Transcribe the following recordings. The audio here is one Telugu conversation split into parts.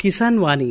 కిసాన్ వాణి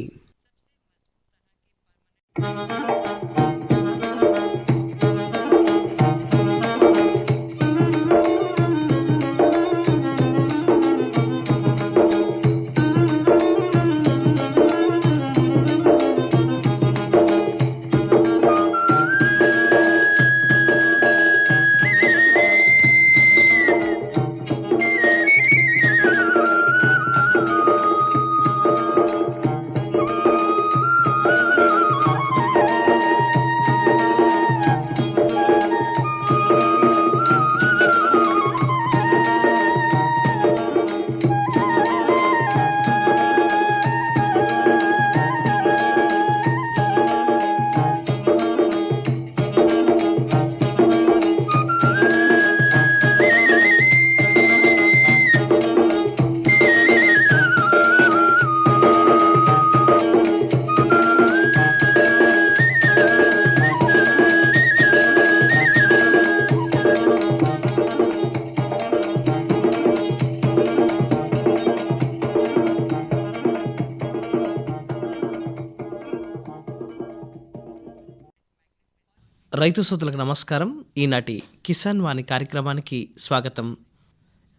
రైతు సోదరులకు నమస్కారం. ఈనాటి కిసాన్ వాణి కార్యక్రమానికి స్వాగతం.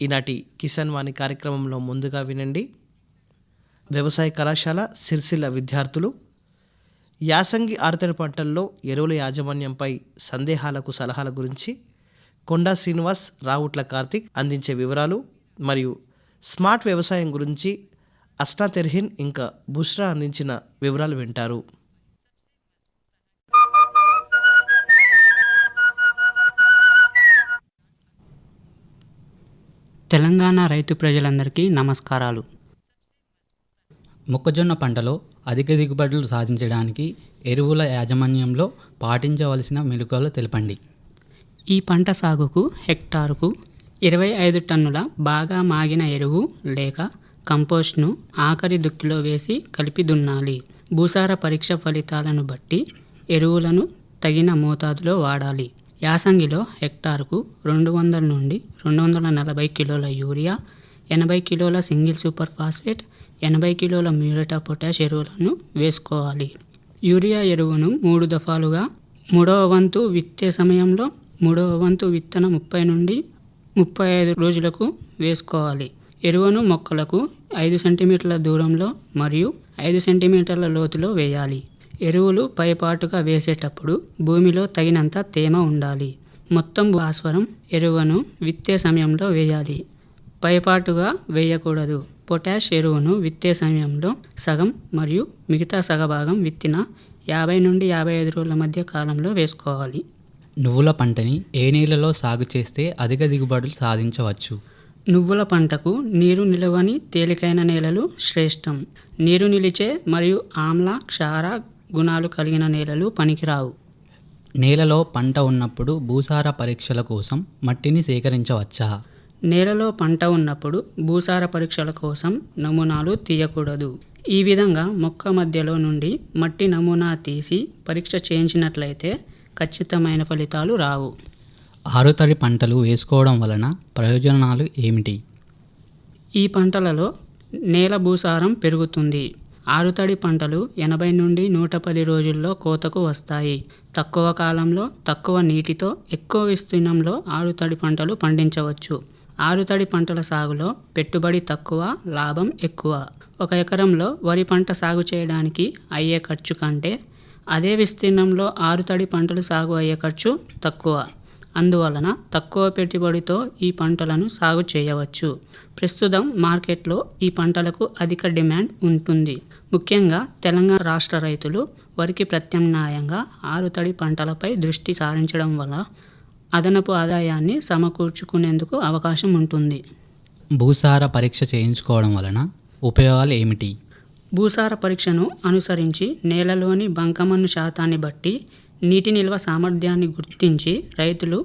ఈనాటి కిసాన్ వాణి కార్యక్రమంలో ముందుగా వినండి. వ్యవసాయ కళాశాల సిరిసిల్ల విద్యార్థులు యాసంగి ఆరుతడి పంటల్లో ఎరువుల యాజమాన్యంపై సందేహాలకు సలహాల గురించి కొండా శ్రీనివాస్ రావుట్ల కార్తిక్ అందించే వివరాలు మరియు స్మార్ట్ వ్యవసాయం గురించి అస్నా తెర్హిన్ ఇంకా బుష్రా అందించిన వివరాలు వింటారు. తెలంగాణ రైతు ప్రజలందరికీ నమస్కారాలు. మొక్కజొన్న పంటలో అధిక దిగుబడులు సాధించడానికి ఎరువుల యాజమాన్యంలో పాటించవలసిన మెలకువలు తెలపండి. ఈ పంట సాగుకు హెక్టారుకు ఇరవై ఐదు టన్నుల బాగా మాగిన ఎరువు లేక కంపోస్ట్ను ఆఖరి దుక్కిలో వేసి కలిపి దున్నాలి. భూసార పరీక్ష ఫలితాలను బట్టి ఎరువులను తగిన మోతాదులో వాడాలి. యాసంగిలో హెక్టారుకు రెండు వందల నుండి రెండు వందల నలభై కిలోల యూరియా ఎనభై కిలోల సింగిల్ సూపర్ ఫాస్ఫేట్ ఎనభై కిలోల మ్యూరేటా పొటాష్ ఎరువులను వేసుకోవాలి. యూరియా ఎరువును మూడు దఫాలుగా మూడవ వంతు విత్తే సమయంలో మూడవ వంతు విత్తన ముప్పై నుండి ముప్పై ఐదు రోజులకు వేసుకోవాలి. ఎరువును మొక్కలకు ఐదు సెంటీమీటర్ల దూరంలో మరియు ఐదు సెంటీమీటర్ల లోతులో వేయాలి. ఎరువులు పైపాటుగా వేసేటప్పుడు భూమిలో తగినంత తేమ ఉండాలి. మొత్తం భాస్వరం ఎరువును విత్తే సమయంలో వేయాలి. పైపాటుగా వేయకూడదు. పొటాష్ ఎరువును విత్తే సమయంలో సగం మరియు మిగతా సగభాగం విత్తిన యాభై నుండి యాభై ఐదు రోజుల మధ్య కాలంలో వేసుకోవాలి. నువ్వుల పంటని ఏ నీళ్ళలో సాగు చేస్తే అధిక దిగుబడులు సాధించవచ్చు? నువ్వుల పంటకు నీరు నిలవని తేలికైన నేలలు శ్రేష్టం. నీరు నిలిచే మరియు ఆమ్ల క్షార గుణాలు కలిగిన నేలలు పనికిరావు. నేలలో పంట ఉన్నప్పుడు భూసార పరీక్షల కోసం మట్టిని సేకరించవచ్చా? నేలలో పంట ఉన్నప్పుడు భూసార పరీక్షల కోసం నమూనాలు తీయకూడదు. ఈ విధంగా మొక్క మధ్యలో నుండి మట్టి నమూనా తీసి పరీక్ష చేయించినట్లయితే ఖచ్చితమైన ఫలితాలు రావు. ఆరుతడి పంటలు వేసుకోవడం వలన ప్రయోజనాలు ఏమిటి? ఈ పంటలలో నేల భూసారం పెరుగుతుంది. ఆరుతడి పంటలు ఎనభై నుండి నూట పది రోజుల్లో కోతకు వస్తాయి. తక్కువ కాలంలో తక్కువ నీటితో ఎక్కువ విస్తీర్ణంలో ఆరుతడి పంటలు పండించవచ్చు. ఆరుతడి పంటల సాగులో పెట్టుబడి తక్కువ లాభం ఎక్కువ. ఒక ఎకరంలో వరి పంట సాగు చేయడానికి అయ్యే ఖర్చు కంటే అదే విస్తీర్ణంలో ఆరుతడి పంటలు సాగు అయ్యే ఖర్చు తక్కువ. అందువలన తక్కువ పెట్టుబడితో ఈ పంటలను సాగు చేయవచ్చు. ప్రస్తుతం మార్కెట్లో ఈ పంటలకు అధిక డిమాండ్ ఉంటుంది. ముఖ్యంగా తెలంగాణ రాష్ట్ర రైతులు వరికి ప్రత్యామ్నాయంగా ఆరుతడి పంటలపై దృష్టి సారించడం వల్ల అదనపు ఆదాయాన్ని సమకూర్చుకునేందుకు అవకాశం ఉంటుంది. భూసార పరీక్ష చేయించుకోవడం వలన ఉపయోగాలు ఏమిటి? భూసార పరీక్షను అనుసరించి నేలలోని బంకమన్ను శాతాన్ని బట్టి నీటి నిల్వ సామర్థ్యాన్ని గుర్తించి రైతులు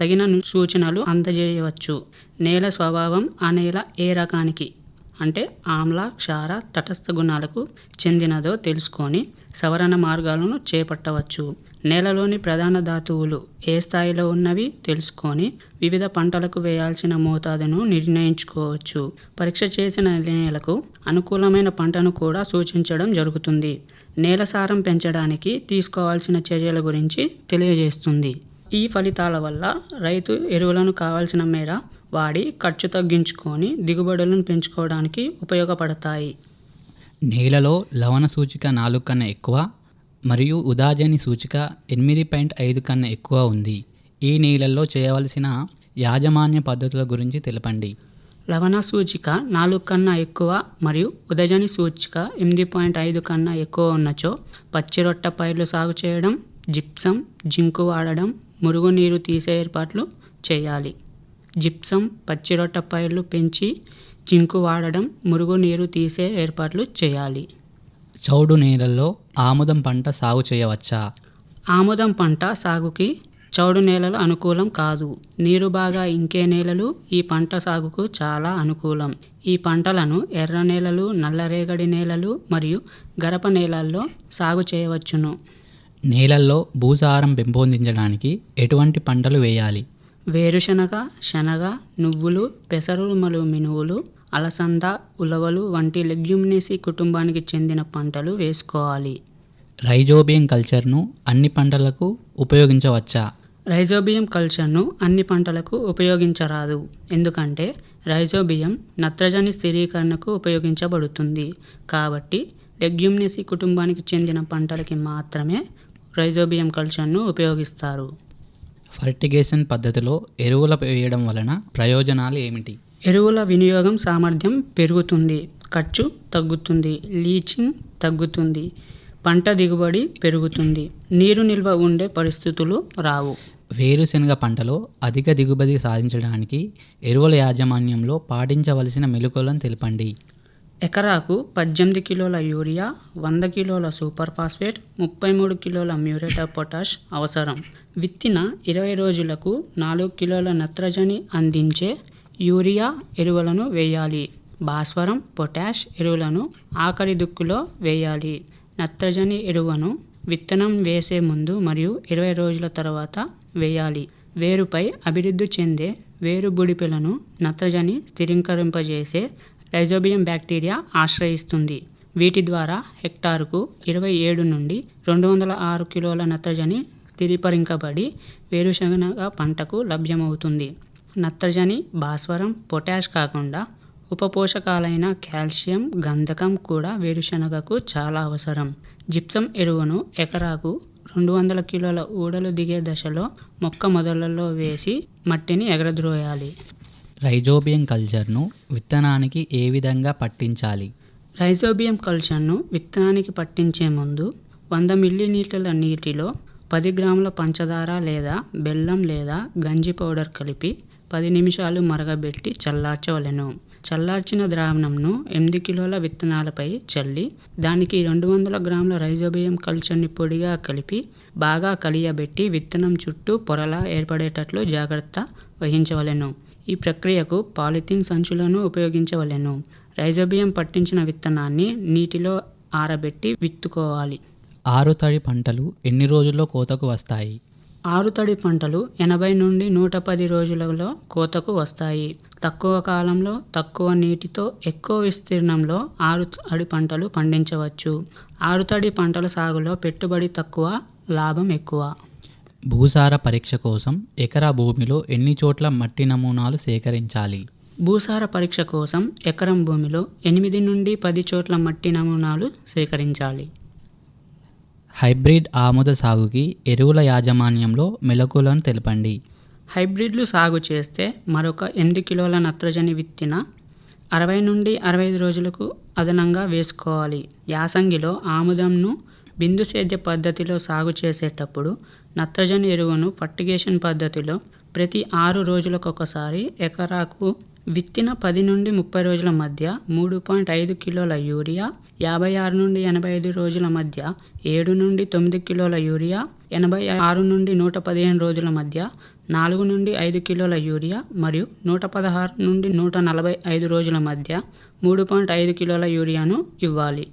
తగిన సూచనలు అందజేయవచ్చు. నేల స్వభావం ఆ నేల ఏ రకానికి? అంటే ఆమ్ల క్షార తటస్థ గుణాలకు చెందినదో తెలుసుకొని సవరణ మార్గాలను చేపట్టవచ్చు. నేలలోని ప్రధాన ధాతువులు ఏ స్థాయిలో ఉన్నవి తెలుసుకొని వివిధ పంటలకు వేయాల్సిన మోతాదును నిర్ణయించుకోవచ్చు. పరీక్ష చేసిన నేలకు అనుకూలమైన పంటను కూడా సూచించడం జరుగుతుంది. నేల సారం పెంచడానికి తీసుకోవాల్సిన చర్యల గురించి తెలియజేస్తుంది. ఈ ఫలితాల వల్ల రైతు ఎరువులను కావాల్సిన మేర వాడి ఖర్చు తగ్గించుకొని దిగుబడులను పెంచుకోవడానికి ఉపయోగపడతాయి. నేలలో లవణ సూచిక నాలుగు కన్నా ఎక్కువ మరియు ఉదాజని సూచిక ఎనిమిది పాయింట్ ఐదు కన్నా ఎక్కువ ఉంది. ఈ నీళ్ళల్లో చేయవలసిన యాజమాన్య పద్ధతుల గురించి తెలపండి. లవణ సూచిక నాలుగు కన్నా ఎక్కువ మరియు ఉదజని సూచిక ఎనిమిది పాయింట్ ఐదు కన్నా ఎక్కువ ఉన్నచో పచ్చిరొట్ట పైర్లు సాగు చేయడం జిప్సం జింకు వాడడం మురుగునీరు తీసే ఏర్పాట్లు చేయాలి. జిప్సం పచ్చిరొట్ట పైర్లు పెంచి జింకు వాడడం మురుగునీరు తీసే ఏర్పాట్లు చేయాలి. చౌడు నేలల్లో ఆముదం పంట సాగు చేయవచ్చా? ఆముదం పంట సాగుకి చౌడు నేలలు అనుకూలం కాదు. నీరు బాగా ఇంకే నేలలు ఈ పంట సాగుకు చాలా అనుకూలం. ఈ పంటలను ఎర్ర నేలలు నల్లరేగడి నేలలు మరియు గరప నేలల్లో సాగు చేయవచ్చును. నేలల్లో భూసారం పెంపొందించడానికి ఎటువంటి పంటలు వేయాలి? వేరుశనగ శనగ నువ్వులు పెసరుమలు మినువులు అలసంద ఉలవలు వంటి లెగ్యూమినేసి కుటుంబానికి చెందిన పంటలు వేసుకోవాలి. రైజోబియం కల్చర్ను అన్ని పంటలకు ఉపయోగించవచ్చా? రైజోబియం కల్చర్ను అన్ని పంటలకు ఉపయోగించరాదు. ఎందుకంటే రైజోబియం నత్రజని స్థిరీకరణకు ఉపయోగించబడుతుంది. కాబట్టి లెగ్యూమినేసి కుటుంబానికి చెందిన పంటలకి మాత్రమే రైజోబియం కల్చర్ను ఉపయోగిస్తారు. ఫర్టిగేషన్ పద్ధతిలో ఎరువుల వేయడం వలన ప్రయోజనాలు ఏమిటి? ఎరువుల వినియోగం సామర్థ్యం పెరుగుతుంది. ఖర్చు తగ్గుతుంది. లీచింగ్ తగ్గుతుంది. పంట దిగుబడి పెరుగుతుంది. నీరు నిల్వ ఉండే పరిస్థితులు రావు. వేరుశనగ పంటలో అధిక దిగుబడి సాధించడానికి ఎరువుల యాజమాన్యంలో పాటించవలసిన మెలకువలను తెలపండి. ఎకరాకు పద్దెనిమిది కిలోల యూరియా వంద కిలోల సూపర్ ఫాస్ఫేట్ ముప్పై మూడు కిలోల మ్యూరేట్ ఆఫ్ పొటాష్ అవసరం. విత్తిన ఇరవై రోజులకు నాలుగు కిలోల నత్రజని అందించే యూరియా ఎరువులను వేయాలి. భాస్వరం పొటాష్ ఎరువులను ఆఖరి దుక్కులో వేయాలి. నత్రజని ఎరువును విత్తనం వేసే ముందు మరియు ఇరవై రోజుల తర్వాత వేయాలి. వేరుపై అభివృద్ధి చెందే వేరు బుడిపెలను నత్రజని స్థిరీకరింపజేసే రైజోబియం బ్యాక్టీరియా ఆశ్రయిస్తుంది. వీటి ద్వారా హెక్టారుకు ఇరవై ఏడు నుండి రెండు వందల ఆరు కిలోల నత్రజని స్థిరీకరించబడి వేరుశనగ పంటకు లభ్యమవుతుంది. నత్రజని భాస్వరం పొటాష్ కాకుండా ఉపపోషకాలైన కాల్షియం గంధకం కూడా వేరుశనగకు చాలా అవసరం. జిప్సం ఎరువును ఎకరాకు రెండు వందల కిలోల ఊడలు దిగే దశలో మొక్క మొదలలో వేసి మట్టిని ఎగరద్రోయాలి. రైజోబియం కల్చర్ను విత్తనానికి ఏ విధంగా పట్టించాలి? రైజోబియం కల్చర్ను విత్తనానికి పట్టించే ముందు వంద మిల్లీలీటర్ల నీటిలో పది గ్రాముల పంచదార లేదా బెల్లం లేదా గంజి పౌడర్ కలిపి పది నిమిషాలు మరగబెట్టి చల్లార్చవలెను. చల్లార్చిన ద్రావణంను ఎనిమిది కిలోల విత్తనాలపై చల్లి దానికి రెండు వందల గ్రాముల రైజోబియం కల్చర్ని పొడిగా కలిపి బాగా కలియబెట్టి విత్తనం చుట్టూ పొరలా ఏర్పడేటట్లు జాగ్రత్త వహించవలెను. ఈ ప్రక్రియకు పాలిథిన్ సంచులను ఉపయోగించవలెను. రైజోబియం పట్టించిన విత్తనాన్ని నీటిలో ఆరబెట్టి విత్తుకోవాలి. ఆరు తడి పంటలు ఎన్ని రోజుల్లో కోతకు వస్తాయి? ఆరుతడి పంటలు ఎనభై నుండి నూట పది రోజులలో కోతకు వస్తాయి. తక్కువ కాలంలో తక్కువ నీటితో ఎక్కువ విస్తీర్ణంలో ఆరు తడి పంటలు పండించవచ్చు. ఆరుతడి పంటల సాగులో పెట్టుబడి తక్కువ లాభం ఎక్కువ. భూసార పరీక్ష కోసం ఎకరా భూమిలో ఎన్ని చోట్ల మట్టి నమూనాలు సేకరించాలి? భూసార పరీక్ష కోసం ఎకరం భూమిలో ఎనిమిది నుండి పది చోట్ల మట్టి నమూనాలు సేకరించాలి. హైబ్రిడ్ ఆముద సాగుకి ఎరువుల యాజమాన్యంలో మెలకువలను తెలపండి. హైబ్రిడ్లు సాగు చేస్తే మరొక ఎనిమిది కిలోల నత్రజని విత్తిన అరవై నుండి అరవై ఐదు రోజులకు అదనంగా వేసుకోవాలి. యాసంగిలో ఆముదంను బిందు సేద్య పద్ధతిలో సాగు చేసేటప్పుడు నత్రజని ఎరువును ఫర్టిగేషన్ పద్ధతిలో ప్రతి ఆరు రోజులకొకసారి ఎకరాకు విత్తిన పది నుండి ముప్పై రోజుల మధ్య మూడు పాయింట్ ఐదు కిలోల యూరియా యాభై ఆరు నుండి ఎనభై ఐదు రోజుల మధ్య ఏడు నుండి తొమ్మిది కిలోల యూరియా ఎనభై ఆరు నుండి నూట పదిహేను రోజుల మధ్య నాలుగు నుండి ఐదు కిలోల యూరియా మరియు నూట పదహారు నుండి నూట నలభై ఐదు రోజుల మధ్య మూడు పాయింట్ ఐదు కిలోల యూరియాను ఇవ్వాలి.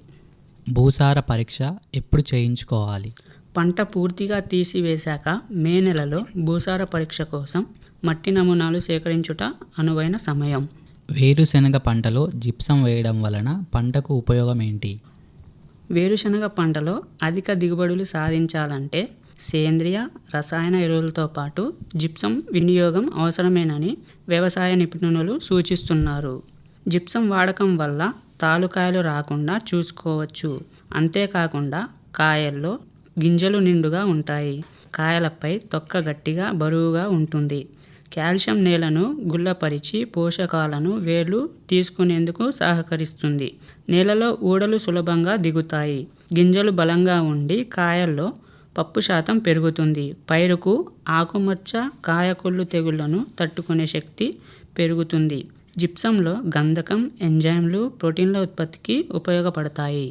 భూసార పరీక్ష ఎప్పుడు చేయించుకోవాలి? పంట పూర్తిగా తీసివేశాక మే నెలలో భూసార పరీక్ష కోసం మట్టి నమూనాలు సేకరించుట అనువైన సమయం. వేరుశెనగ పంటలో జిప్సం వేయడం వలన పంటకు ఉపయోగం ఏంటి వేరుశనగ పంటలో అధిక దిగుబడులు సాధించాలంటే సేంద్రియ రసాయన ఎరువులతో పాటు జిప్సం వినియోగం అవసరమేనని వ్యవసాయ నిపుణులు సూచిస్తున్నారు. జిప్సం వాడకం వల్ల తాలుకాయలు రాకుండా చూసుకోవచ్చు. అంతేకాకుండా కాయల్లో గింజలు నిండుగా ఉంటాయి. కాయలపై తొక్క గట్టిగా బరువుగా ఉంటుంది. కాల్షియం నేలను గుల్లపరిచి పోషకాలను వేర్లు తీసుకునేందుకు సహకరిస్తుంది. నేలలో ఊడలు సులభంగా దిగుతాయి. గింజలు బలంగా ఉండి కాయల్లో పప్పు శాతం పెరుగుతుంది. పైరుకు ఆకుమచ్చ కాయకొల్లు తెగుళ్ళను తట్టుకునే శక్తి పెరుగుతుంది. జిప్సంలో గంధకం ఎంజైమ్లు ప్రోటీన్ల ఉత్పత్తికి ఉపయోగపడతాయి.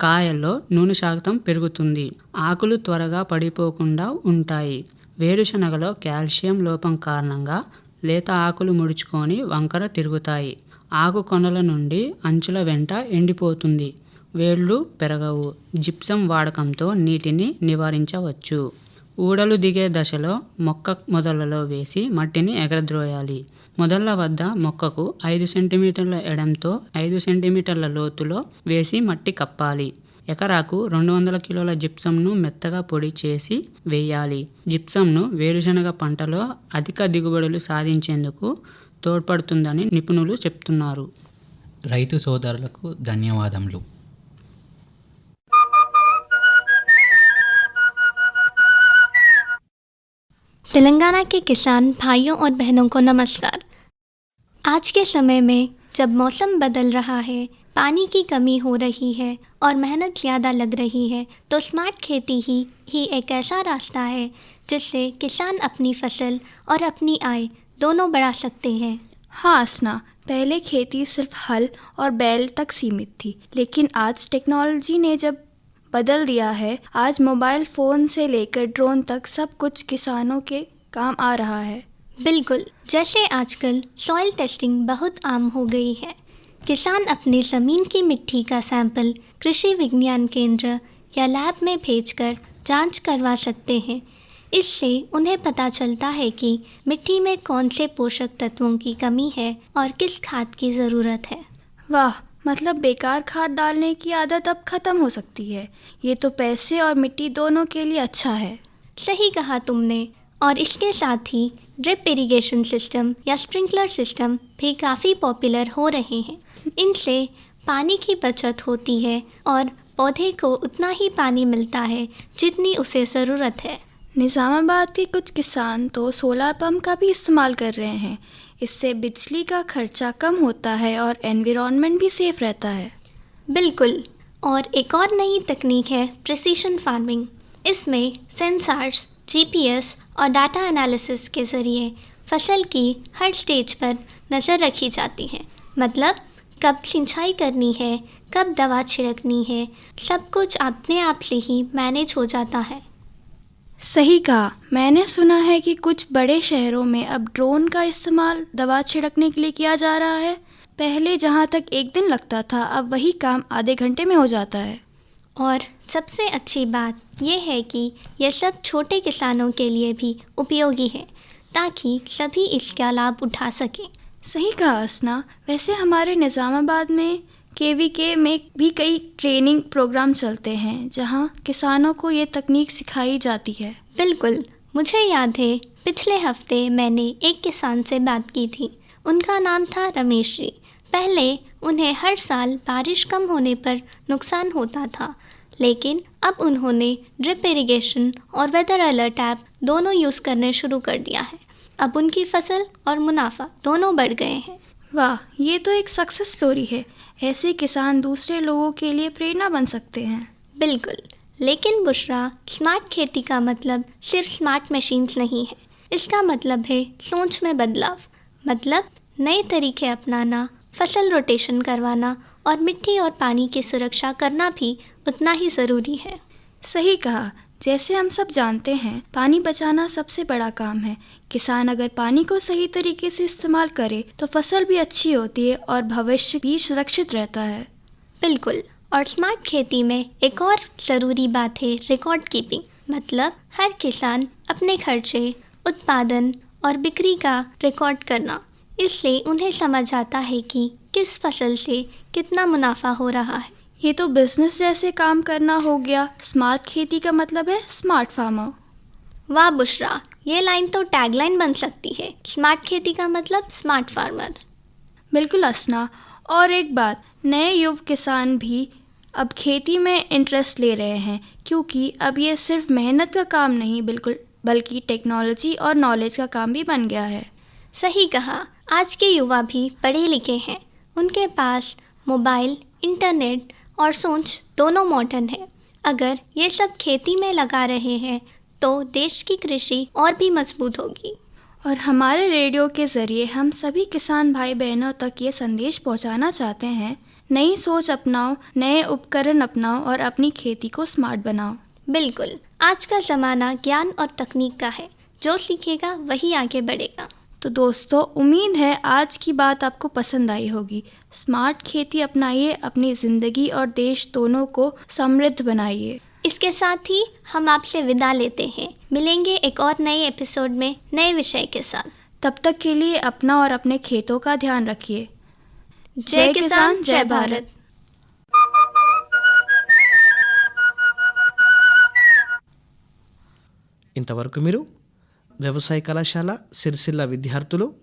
కాయల్లో నూనె శాతం పెరుగుతుంది. ఆకులు త్వరగా పడిపోకుండా ఉంటాయి. వేరుశనగలో కాల్షియం లోపం కారణంగా లేత ఆకులు ముడుచుకొని వంకర తిరుగుతాయి. ఆకు కొనల నుండి అంచుల వెంట ఎండిపోతుంది. వేళ్ళు పెరగవు. జిప్సం వాడకంతో నీటిని నివారించవచ్చు. ఊడలు దిగే దశలో మొక్క మొదలలో వేసి మట్టిని ఎగరద్రోయాలి. మొదళ్ళ వద్ద మొక్కకు ఐదు సెంటీమీటర్ల ఎడంతో ఐదు సెంటీమీటర్ల లోతులో వేసి మట్టి కప్పాలి. ఎకరాకు రెండు వందల కిలోల జిప్సంను మెత్తగా పొడి చేసి వేయాలి జిప్సంను వేరుశనగ పంటలో అధిక దిగుబడులు సాధించేందుకు తోడ్పడుతుందని నిపుణులు చెప్తున్నారు రైతు సోదరులకు ధన్యవాదములు तेलंगाना के किसान भाइयों और बहनों को नमस्कार आज के समय में जब मौसम बदल रहा है पानी की कमी हो रही है और मेहनत ज़्यादा लग रही है तो स्मार्ट खेती ही ही एक ऐसा रास्ता है जिससे किसान अपनी फ़सल और अपनी आय दोनों बढ़ा सकते हैं। हाँ असना पहले खेती सिर्फ़ हल और बैल तक सीमित थी लेकिन आज टेक्नोलॉजी ने जब बदल दिया है आज मोबाइल फ़ोन से लेकर ड्रोन तक सब कुछ किसानों के काम आ रहा है। बिल्कुल जैसे आजकल सॉइल टेस्टिंग बहुत आम हो गई है। किसान अपने ज़मीन की मिट्टी का सैंपल कृषि विज्ञान केंद्र या लैब में भेजकर जाँच करवा सकते हैं। इससे उन्हें पता चलता है कि मिट्टी में कौन से पोषक तत्वों की कमी है और किस खाद की ज़रूरत है। वाह मतलब बेकार खाद डालने की आदत अब ख़त्म हो सकती है। ये तो पैसे और मिट्टी दोनों के लिए अच्छा है। सही कहा तुमने और इसके साथ ही ड्रिप इरिगेशन सिस्टम या स्प्रिंकलर सिस्टम भी काफ़ी पॉपुलर हो रहे हैं। इनसे पानी की बचत होती है और पौधे को उतना ही पानी मिलता है जितनी उसे ज़रूरत है। निज़ामाबाद के कुछ किसान तो सोलर पंप का भी इस्तेमाल कर रहे हैं। इससे बिजली का खर्चा कम होता है और एनवायरनमेंट भी सेफ़ रहता है। बिल्कुल। और एक और नई तकनीक है प्रिसीशन फ़ार्मिंग इसमें सेंसार्स जीपीएस और डाटा एनालिसिस के ज़रिए फ़सल की हर स्टेज पर नज़र रखी जाती है। मतलब कब सिंचाई करनी है कब दवा छिड़कनी है सब कुछ अपने आप से ही मैनेज हो जाता है। सही कहा। मैंने सुना है कि कुछ बड़े शहरों में अब ड्रोन का इस्तेमाल दवा छिड़कने के लिए किया जा रहा है। पहले जहाँ तक एक दिन लगता था अब वही काम आधे घंटे में हो जाता है। और सबसे अच्छी बात यह है कि यह सब छोटे किसानों के लिए भी उपयोगी है ताकि सभी इसका लाभ उठा सकें। सही कहा, असना। वैसे हमारे निज़ामाबाद में के वी के में भी कई ट्रेनिंग प्रोग्राम चलते हैं, जहाँ किसानों को ये तकनीक सिखाई जाती है। बिल्कुल। मुझे याद है, पिछले हफ़्ते मैंने एक किसान से बात की थी। उनका नाम था रमेश जी। पहले उन्हें हर साल बारिश कम होने पर नुकसान होता था, लेकिन अब उन्होंने ड्रिप इरिगेशन और वेदर अलर्ट ऐप दोनों यूज़ करने शुरू कर दिया है। अब उनकी फ़सल और मुनाफा दोनों बढ़ गए हैं। वाह ये तो एक सक्सेस स्टोरी है। ऐसे किसान दूसरे लोगों के लिए प्रेरणा बन सकते हैं। बिल्कुल लेकिन बुशरा स्मार्ट खेती का मतलब सिर्फ़ स्मार्ट मशीन्स नहीं है। इसका मतलब है सोच में बदलाव। मतलब नए तरीके अपनाना फ़सल रोटेशन करवाना और मिट्टी और पानी की सुरक्षा करना भी उतना ही ज़रूरी है। सही कहा जैसे हम सब जानते हैं, पानी बचाना सबसे बड़ा काम है। किसान अगर पानी को सही तरीके से इस्तेमाल करे तो फ़सल भी अच्छी होती है और भविष्य भी सुरक्षित रहता है। बिल्कुल। और स्मार्ट खेती में एक और ज़रूरी बात है रिकॉर्ड कीपिंग मतलब हर किसान अपने खर्चे, उत्पादन और बिक्री का रिकॉर्ड करना। इससे उन्हें समझ आता है कि किस फ़सल से कितना मुनाफा हो रहा है। ये तो बिज़नेस जैसे काम करना हो गया। स्मार्ट खेती का मतलब है स्मार्ट फार्मर वाह बुशरा ये लाइन तो टैगलाइन बन सकती है। स्मार्ट खेती का मतलब स्मार्ट फार्मर बिल्कुल असना। और एक बात नए युव किसान भी अब खेती में इंटरेस्ट ले रहे हैं क्योंकि अब ये सिर्फ़ मेहनत का काम नहीं बिल्कुल बल्कि टेक्नोलॉजी और नॉलेज का काम भी बन गया है। सही कहा। आज के युवा भी पढ़े लिखे हैं। उनके पास मोबाइल इंटरनेट और सोच दोनों मॉडर्न है। अगर ये सब खेती में लगा रहे हैं तो देश की कृषि और भी मज़बूत होगी। और हमारे रेडियो के ज़रिए हम सभी किसान भाई बहनों तक ये संदेश पहुंचाना चाहते हैं नई सोच अपनाओ नए उपकरण अपनाओ और अपनी खेती को स्मार्ट बनाओ। बिल्कुल आज का ज़माना ज्ञान और तकनीक का है। जो सीखेगा वही आगे बढ़ेगा। तो दोस्तों उम्मीद है आज की बात आपको पसंद आई होगी स्मार्ट खेती अपनाइए अपनी ज़िंदगी और देश दोनों को समृद्ध बनाइए इसके साथ ही हम आपसे विदा लेते हैं मिलेंगे एक और नए एपिसोड में नए विषय के साथ तब तक के लिए अपना और अपने खेतों का ध्यान रखिए जय किसान जय भारत ఇంతవరకు మీరు వ్యవసాయ కళాశాల సిరిసిల్ల విద్యార్థులు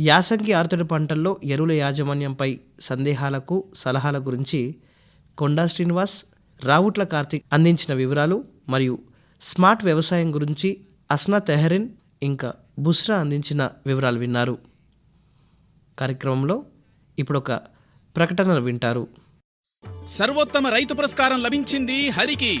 యాసంగి ఆరుతడి పంటల్లో ఎరువుల యాజమాన్యంపై సందేహాలకు సలహాల గురించి కొండా శ్రీనివాస్ రావుట్ల కార్తీక్ అందించిన వివరాలు మరియు స్మార్ట్ వ్యవసాయం గురించి అస్నా తెహరిన్ ఇంకా బుస్రా అందించిన వివరాలు విన్నారు. కార్యక్రమంలో ఇప్పుడు ఒక ప్రకటనలు వింటారు. సర్వోత్తమ రైతు పురస్కారం లభించింది హరికి.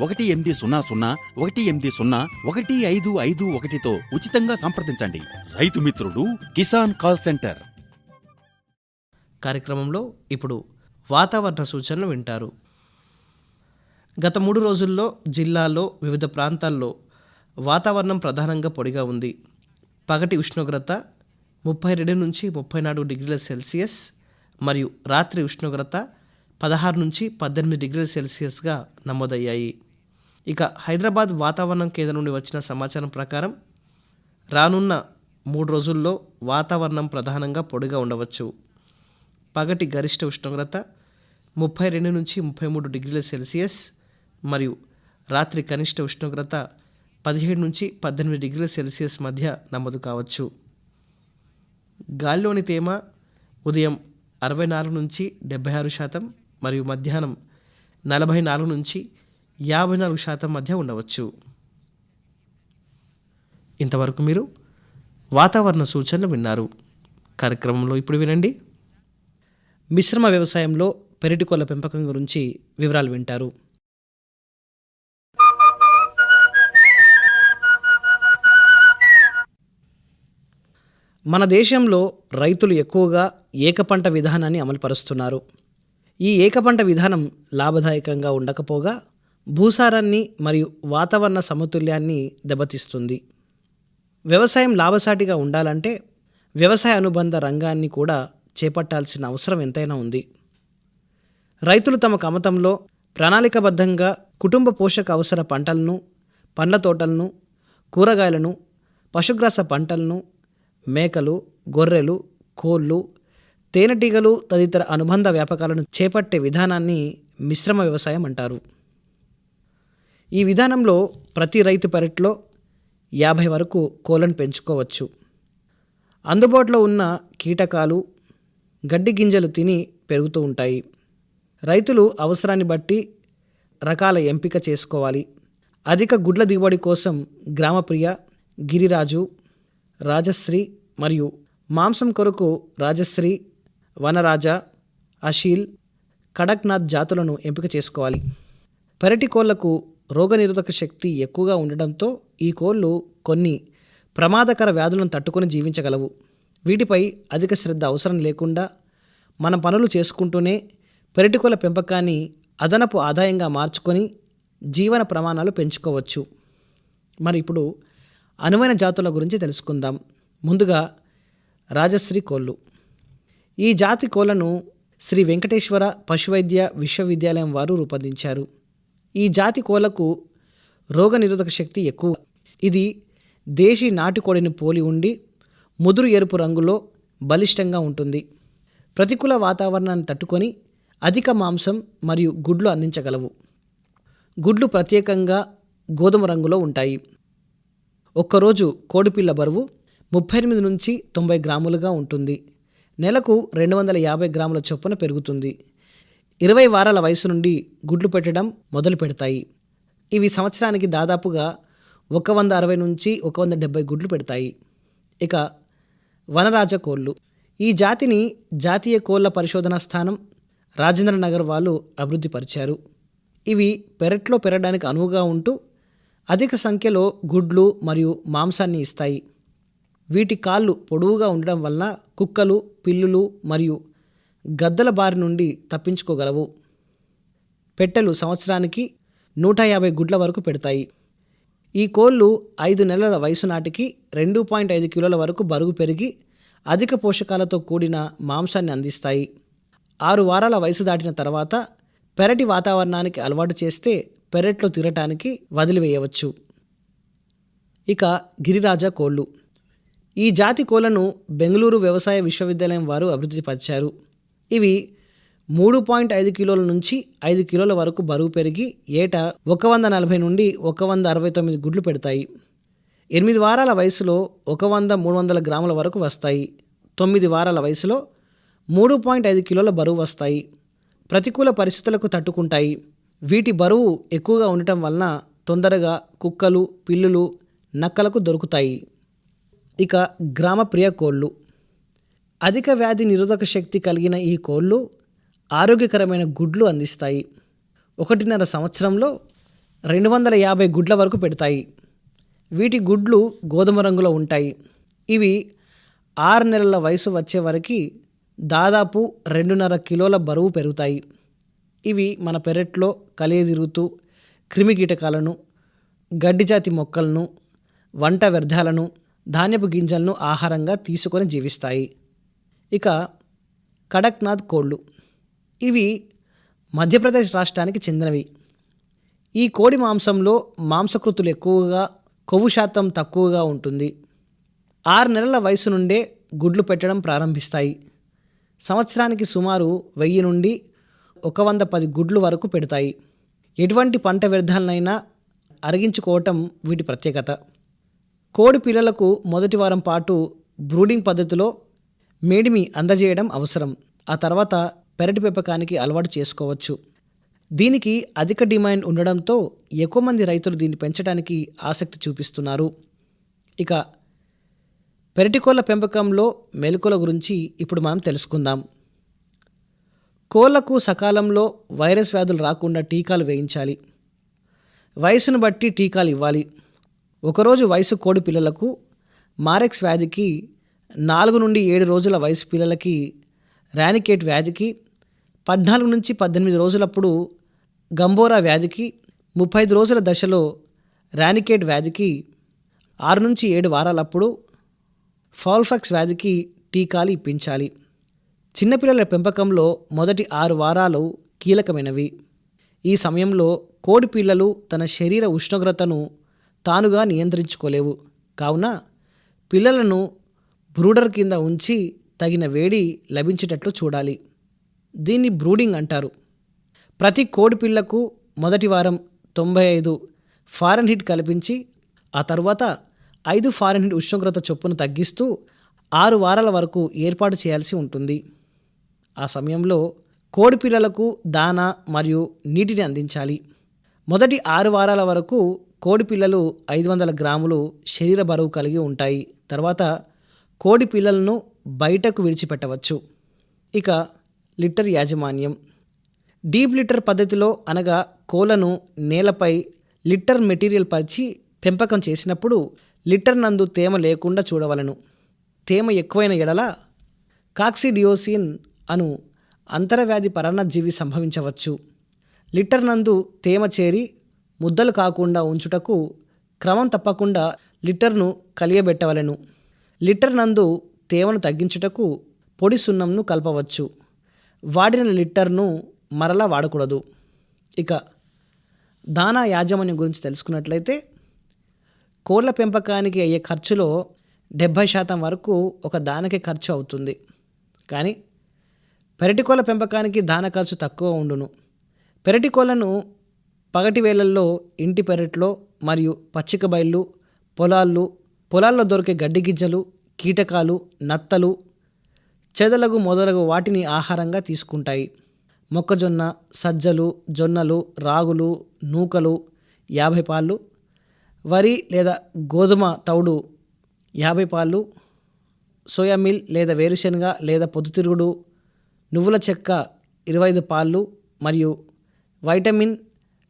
ఒకటి ఎనిమిది సున్నా సున్నా ఒకటి ఎనిమిది సున్నా ఒకటి ఐదు ఐదు ఒకటితో ఉచితంగా సంప్రదించండి. రైతు మిత్రుడు కిసాన్ కాల్ సెంటర్. కార్యక్రమంలో ఇప్పుడు వాతావరణ సూచనలు వింటారు. గత మూడు రోజుల్లో జిల్లాలో వివిధ ప్రాంతాల్లో వాతావరణం ప్రధానంగా పొడిగా ఉంది. పగటి ఉష్ణోగ్రత ముప్పై రెండు నుంచి ముప్పై నాలుగు డిగ్రీల సెల్సియస్ మరియు రాత్రి ఉష్ణోగ్రత పదహారు నుంచి పద్దెనిమిది డిగ్రీల సెల్సియస్గా నమోదయ్యాయి. ఇక హైదరాబాద్ వాతావరణం కేంద్రం నుండి వచ్చిన సమాచారం ప్రకారం రానున్న మూడు రోజుల్లో వాతావరణం ప్రధానంగా పొడిగా ఉండవచ్చు. పగటి గరిష్ట ఉష్ణోగ్రత ముప్పై రెండు నుంచి ముప్పై మూడు డిగ్రీల సెల్సియస్ మరియు రాత్రి కనిష్ట ఉష్ణోగ్రత పదిహేడు నుంచి పద్దెనిమిది డిగ్రీల సెల్సియస్ మధ్య నమోదు కావచ్చు. గాలిలోని తేమ ఉదయం అరవై నాలుగు నుంచి డెబ్బై ఆరు శాతం మరియు మధ్యాహ్నం నలభై నాలుగు నుంచి యాభై నాలుగు శాతం మధ్య ఉండవచ్చు. ఇంతవరకు మీరు వాతావరణ సూచనలు విన్నారు. కార్యక్రమంలో ఇప్పుడు వినండి. మిశ్రమ వ్యవసాయంలో పెరటికోళ్ళ పెంపకం గురించి వివరాలు వింటారు. మన దేశంలో రైతులు ఎక్కువగా ఏకపంట విధానాన్ని అమలుపరుస్తున్నారు. ఈ ఏకపంట విధానం లాభదాయకంగా ఉండకపోగా భూసారాన్ని మరియు వాతావరణ సమతుల్యాన్ని దెబ్బతీస్తుంది. వ్యవసాయం లాభసాటిగా ఉండాలంటే వ్యవసాయ అనుబంధ రంగాన్ని కూడా చేపట్టాల్సిన అవసరం ఎంతైనా ఉంది. రైతులు తమ కమతంలో ప్రణాళికబద్ధంగా కుటుంబ పోషక అవసర పంటలను పండ్ల తోటలను కూరగాయలను పశుగ్రాస పంటలను మేకలు గొర్రెలు కోళ్ళు తేనెటీగలు తదితర అనుబంధ వ్యాపకాలను చేపట్టే విధానాన్ని మిశ్రమ వ్యవసాయం అంటారు. ఈ విధానంలో ప్రతి రైతు పెరట్లో యాభై వరకు కోళ్ళను పెంచుకోవచ్చు. అందుబాటులో ఉన్న కీటకాలు గడ్డి గింజలు తిని పెరుగుతూ ఉంటాయి. రైతులు అవసరాన్ని బట్టి రకాల ఎంపిక చేసుకోవాలి. అధిక గుడ్ల దిగుబడి కోసం గ్రామప్రియ గిరిరాజు రాజశ్రీ మరియు మాంసం కొరకు రాజశ్రీ వనరాజ అషీల్ కడక్నాథ్ జాతులను ఎంపిక చేసుకోవాలి. పెరటి కోళ్ళకు రోగనిరోధక శక్తి ఎక్కువగా ఉండడంతో ఈ కోళ్ళు కొన్ని ప్రమాదకర వ్యాధులను తట్టుకొని జీవించగలవు. వీటిపై అధిక శ్రద్ధ అవసరం లేకుండా మన పనులు చేసుకుంటూనే పెరటికోళ్ళ పెంపకాన్ని అదనపు ఆదాయంగా మార్చుకొని జీవన ప్రమాణాలు పెంచుకోవచ్చు. మరి ఇప్పుడు అనువైన జాతుల గురించి తెలుసుకుందాం. ముందుగా రాజశ్రీ కోళ్ళు. ఈ జాతి కోళ్ళను శ్రీ వెంకటేశ్వర పశువైద్య విశ్వవిద్యాలయం వారు రూపొందించారు. ఈ జాతి కోళ్ళకు రోగనిరోధక శక్తి ఎక్కువ. ఇది దేశీ నాటుకోడిని పోలి ఉండి ముదురు ఎరుపు రంగులో బలిష్టంగా ఉంటుంది. ప్రతికూల వాతావరణాన్ని తట్టుకొని అధిక మాంసం మరియు గుడ్లు అందించగలవు. గుడ్లు ప్రత్యేకంగా గోధుమ రంగులో ఉంటాయి. ఒక్కరోజు కోడిపిల్ల బరువు ముప్పై ఎనిమిది నుంచి తొంభై గ్రాములుగా ఉంటుంది. నెలకు రెండు వందల యాభై గ్రాముల చొప్పున పెరుగుతుంది. ఇరవై వారాల వయసు నుండి గుడ్లు పెట్టడం మొదలు పెడతాయి. ఇవి సంవత్సరానికి దాదాపుగా ఒక వంద అరవై నుంచి ఒక వంద డెబ్బై గుడ్లు పెడతాయి. ఇక వనరాజ కోళ్ళు ఈ జాతిని జాతీయ కోళ్ళ పరిశోధనా స్థానం రాజేంద్ర నగర్ వాళ్ళు అభివృద్ధి పరిచారు. ఇవి పెరట్లో పెరగడానికి అనువుగా ఉంటూ అధిక సంఖ్యలో గుడ్లు మరియు మాంసాన్ని ఇస్తాయి. వీటి కాళ్ళు పొడవుగా ఉండడం వలన కుక్కలు పిల్లులు మరియు గద్దల బారి నుండి తప్పించుకోగలవు. పెట్టెలు సంవత్సరానికి నూట యాభై గుడ్ల వరకు పెడతాయి. ఈ కోళ్ళు ఐదు నెలల వయసు నాటికి రెండు పాయింట్ ఐదు కిలోల వరకు బరువు పెరిగి అధిక పోషకాలతో కూడిన మాంసాన్ని అందిస్తాయి. ఆరు వారాల వయసు దాటిన తర్వాత పెరటి వాతావరణానికి అలవాటు చేస్తే పెరట్లో తిరటానికి వదిలివేయవచ్చు. ఇక గిరిరాజా కోళ్ళు ఈ జాతి కోళ్ళను బెంగళూరు వ్యవసాయ విశ్వవిద్యాలయం వారు అభివృద్ధి పరిచారు ఇవి మూడు పాయింట్ ఐదు కిలోల నుంచి ఐదు కిలోల వరకు బరువు పెరిగి ఏటా ఒక వంద నలభై నుండి ఒక వంద అరవై తొమ్మిది గుడ్లు పెడతాయి. ఎనిమిది వారాల వయసులో ఒక వంద మూడు వందల గ్రాముల వరకు వస్తాయి. తొమ్మిది వారాల వయసులో మూడు పాయింట్ ఐదు కిలోల బరువు వస్తాయి. ప్రతికూల పరిస్థితులకు తట్టుకుంటాయి. వీటి బరువు ఎక్కువగా ఉండటం వలన తొందరగా కుక్కలు పిల్లులు నక్కలకు దొరుకుతాయి. ఇక గ్రామ ప్రియ కోళ్ళు అధిక వ్యాధి నిరోధక శక్తి కలిగిన ఈ కోళ్ళు ఆరోగ్యకరమైన గుడ్లు అందిస్తాయి. ఒకటిన్నర సంవత్సరంలో రెండు వందల యాభై గుడ్ల వరకు పెడతాయి. వీటి గుడ్లు గోధుమ రంగులో ఉంటాయి. ఇవి ఆరు నెలల వయసు వచ్చే వరకు దాదాపు రెండున్నర కిలోల బరువు పెరుగుతాయి. ఇవి మన పెరట్లో కలియదిరుగుతూ క్రిమికీటకాలను గడ్డి జాతి మొక్కలను వంట వ్యర్థాలను ధాన్యపు గింజలను ఆహారంగా తీసుకొని జీవిస్తాయి. ఇక కడక్నాథ్ కోళ్ళు ఇవి మధ్యప్రదేశ్ రాష్ట్రానికి చెందినవి. ఈ కోడి మాంసంలో మాంసకృతులు ఎక్కువగా కొవ్వు శాతం తక్కువగా ఉంటుంది. ఆరు నెలల వయసు నుండే గుడ్లు పెట్టడం ప్రారంభిస్తాయి. సంవత్సరానికి సుమారు వెయ్యి నుండి ఒక వంద పది గుడ్లు వరకు పెడతాయి. ఎటువంటి పంట వ్యర్థాలనైనా అరిగించుకోవటం వీటి ప్రత్యేకత. కోడి పిల్లలకు మొదటి వారం పాటు బ్రూడింగ్ పద్ధతిలో మేడిమి అందజేయడం అవసరం. ఆ తర్వాత పెరటి పెంపకానికి అలవాటు చేసుకోవచ్చు. దీనికి అధిక డిమాండ్ ఉండడంతో ఎక్కువ మంది రైతులు దీన్ని పెంచడానికి ఆసక్తి చూపిస్తున్నారు. ఇక పెరటికోళ్ళ పెంపకంలో మెలకుల గురించి ఇప్పుడు మనం తెలుసుకుందాం. కోళ్ళకు సకాలంలో వైరస్ వ్యాధులు రాకుండా టీకాలు వేయించాలి. వయసును బట్టి టీకాలు ఇవ్వాలి. ఒకరోజు వయసు కోడి పిల్లలకు మారెక్స్ వ్యాధికి నాలుగు నుండి ఏడు రోజుల వయసు పిల్లలకి రానికేట్ వ్యాధికి పద్నాలుగు నుంచి పద్దెనిమిది రోజులప్పుడు గంబోరా వ్యాధికి ముప్పై ఐదు రోజుల దశలో రానికేట్ వ్యాధికి ఆరు నుంచి ఏడు వారాలప్పుడు ఫాల్ఫాక్స్ వ్యాధికి టీకాలు ఇప్పించాలి. చిన్నపిల్లల పెంపకంలో మొదటి ఆరు వారాలు కీలకమైనవి. ఈ సమయంలో కోడి పిల్లలు తన శరీర ఉష్ణోగ్రతను తానుగా నియంత్రించుకోలేవు. కావున పిల్లలను బ్రూడర్ కింద ఉంచి తగిన వేడి లభించేటట్లు చూడాలి. దీన్ని బ్రూడింగ్ అంటారు. ప్రతి కోడి పిల్లకు మొదటి వారం తొంభై ఐదు ఫారెన్హీట్ కల్పించి ఆ తర్వాత ఐదు ఫారెన్హీట్ ఉష్ణోగ్రత చొప్పున తగ్గిస్తూ ఆరు వారాల వరకు ఏర్పాటు చేయాల్సి ఉంటుంది. ఆ సమయంలో కోడి పిల్లలకు దాన మరియు నీటిని అందించాలి. మొదటి ఆరు వారాల వరకు కోడి పిల్లలు ఐదు వందల గ్రాములు శరీర బరువు కలిగి ఉంటాయి. తర్వాత కోడి పిల్లలను బయటకు విడిచిపెట్టవచ్చు. ఇక లిటర్ యాజమాన్యం. డీప్ లిటర్ పద్ధతిలో అనగా కోళ్ళను నేలపై లిటర్ మెటీరియల్ పరిచి పెంపకం చేసినప్పుడు లిటర్ నందు తేమ లేకుండా చూడవలను. తేమ ఎక్కువైన ఎడల కాక్సిడియోసిన్ అను అంతరవ్యాధి పరాన్నజీవి సంభవించవచ్చు. లిటర్ నందు తేమ చేరి ముద్దలు కాకుండా ఉంచుటకు క్రమం తప్పకుండా లిటర్ను కలియబెట్టవలెను. లిటర్ నందు తేమను తగ్గించుటకు పొడి సున్నంను కలపవచ్చు. వాడిన లిటర్ను మరలా వాడకూడదు. ఇక దానా యాజమాన్యం గురించి తెలుసుకున్నట్లయితే కోళ్ళ పెంపకానికి అయ్యే ఖర్చులో డెబ్భై శాతం వరకు ఒక దానకి ఖర్చు అవుతుంది. కానీ పెరటి కోళ్ళ పెంపకానికి దాన ఖర్చు తక్కువ ఉండును. పెరటి కోళ్ళను పగటి వేళల్లో ఇంటి పెరట్లో మరియు పచ్చిక బయళ్ళు పొలాల్లో పొలాల్లో దొరికే గడ్డి గింజలు కీటకాలు నత్తలు చెదలగు మొదలగు వాటిని ఆహారంగా తీసుకుంటాయి. మొక్కజొన్న సజ్జలు జొన్నలు రాగులు నూకలు యాభై పాళ్ళు వరి లేదా గోధుమ తౌడు యాభై పాళ్ళు సోయా మిల్ లేదా వేరుశనగ లేదా పొద్దుతిరుగుడు నువ్వుల చెక్క ఇరవై ఐదు పాళ్ళు మరియు వైటమిన్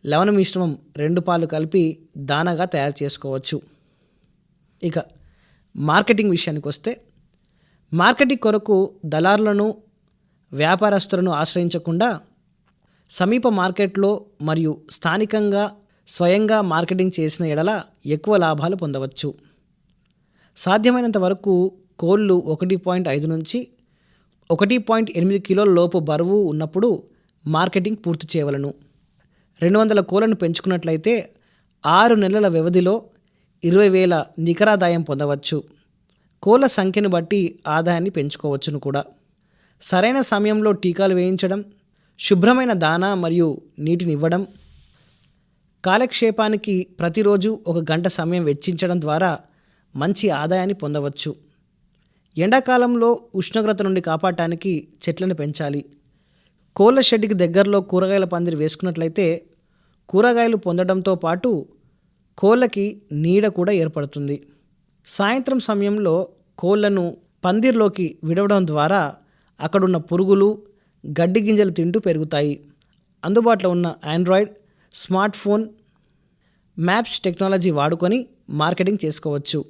లవణ మిశ్రమం రెండు పాలు కలిపి దానాగా తయారు చేసుకోవచ్చు. ఇక మార్కెటింగ్ విషయానికి వస్తే మార్కెటింగ్ కొరకు దళారులను వ్యాపారస్తులను ఆశ్రయించకుండా సమీప మార్కెట్లో మరియు స్థానికంగా స్వయంగా మార్కెటింగ్ చేసిన ఎడల ఎక్కువ లాభాలు పొందవచ్చు. సాధ్యమైనంత వరకు కోళ్ళు ఒకటి పాయింట్ ఐదు నుంచి ఒకటి పాయింట్ ఎనిమిది కిలోల లోపు బరువు ఉన్నప్పుడు మార్కెటింగ్ పూర్తి చేయవలను. రెండు వందల కోళ్ళను పెంచుకున్నట్లయితే ఆరు నెలల వ్యవధిలో ఇరవై వేల నికరాదాయం పొందవచ్చు. కోళ్ళ సంఖ్యను బట్టి ఆదాయాన్ని పెంచుకోవచ్చును కూడా. సరైన సమయంలో టీకాలు వేయించడం శుభ్రమైన దానా మరియు నీటిని ఇవ్వడం కాలక్షేపానికి ప్రతిరోజు ఒక గంట సమయం వెచ్చించడం ద్వారా మంచి ఆదాయాన్ని పొందవచ్చు. ఎండాకాలంలో ఉష్ణోగ్రత నుండి కాపాడటానికి చెట్లను పెంచాలి. కోళ్ళ షెడ్కి దగ్గరలో కూరగాయల పందిరి వేసుకున్నట్లయితే కూరగాయలు పొందడంతో పాటు కోళ్ళకి నీడ కూడా ఏర్పడుతుంది. సాయంత్రం సమయంలో కోళ్ళను పందిర్లోకి విడవడం ద్వారా అక్కడున్న పురుగులు గడ్డి గింజలు తింటూ పెరుగుతాయి. అందుబాటులో ఉన్న android smart phone maps technology వాడుకొని మార్కెటింగ్ చేసుకోవచ్చు.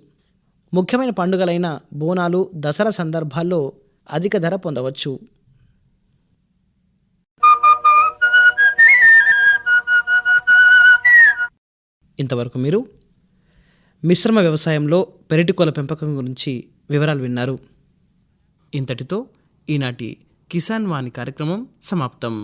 ముఖ్యమైన పండుగలైన బోనాలు దసరా సందర్భాల్లో అధిక ధర పొందవచ్చు. ఇంతవరకు మీరు మిశ్రమ వ్యవసాయంలో పెరటికోల పెంపకం గురించి వివరాలు విన్నారు. ఇంతటితో ఈనాటి కిసాన్ వాణి కార్యక్రమం సమాప్తం.